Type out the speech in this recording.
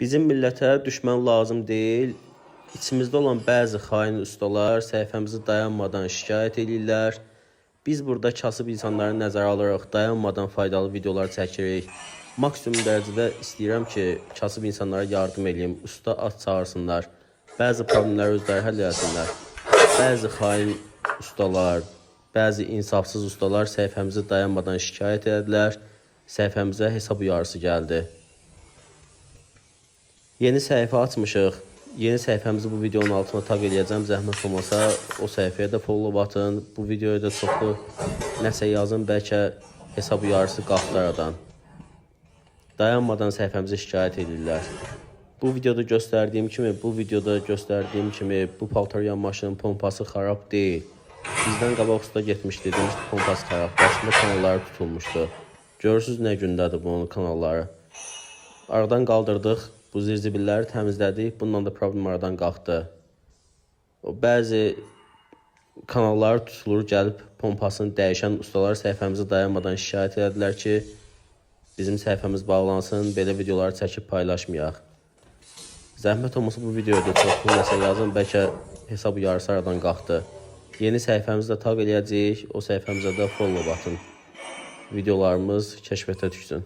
Bizim millətə düşmən lazım deyil. İçimizdə olan bəzi xain ustalar səhifəmizi dayanmadan şikayət edirlər. Biz burada kasıb insanları nəzərə alaraq dayanmadan faydalı videolar çəkirik. Maksimum dərəcədə istəyirəm ki, kasıb insanlara yardım edeyim, usta at çağırsınlar. Bəzi problemləri özləri həll etsinlər. Bəzi xain ustalar, bəzi insafsız ustalar səhifəmizi dayanmadan şikayət edədilər. Səhifəmizə hesab uyarısı gəldi. Yeni səhifə açmışıq. Yeni səhifəmizi bu videonun altına taq eləyəcəm. Zəhmət olmasa o səhifəyə də follow atın. Bu videoya da çoxlu nəsə yazın, bəlkə hesab uyarısı qalxdı aradan. Dayanmadan səhifəmizə şikayət edirlər. Bu videoda göstərdiyim kimi, bu videoda göstərdiyim kimi bu paltar yanmaşının pompası xarab deyil. Bizdən qabaq usta getmişdi, demişdi pompası xarabdır. Əslində kanalları tutulmuşdu. Görürsüz nə gündədir bunun kanalları. Aradan qaldırdıq, bu zirzibilləri təmizlədik. Bununla da problem aradan qalxdı. O bəzi kanallar tutulur, gəlib pompasını dəyişən ustalar səhifəmizi dayanmadan şikayət edədilər ki, bizim səhifəmiz bağlansın, belə videoları çəkib paylaşmayaq. Zəhmət olmasa bu videoda çoxlu nəsə yazın, bəlkə hesab yarısı aradan qalxdı. Yeni səhifəmizi də taq eləyəcəyik, o səhifəmizə də follow atın. Videolarımız kəşfiyyata düşsün.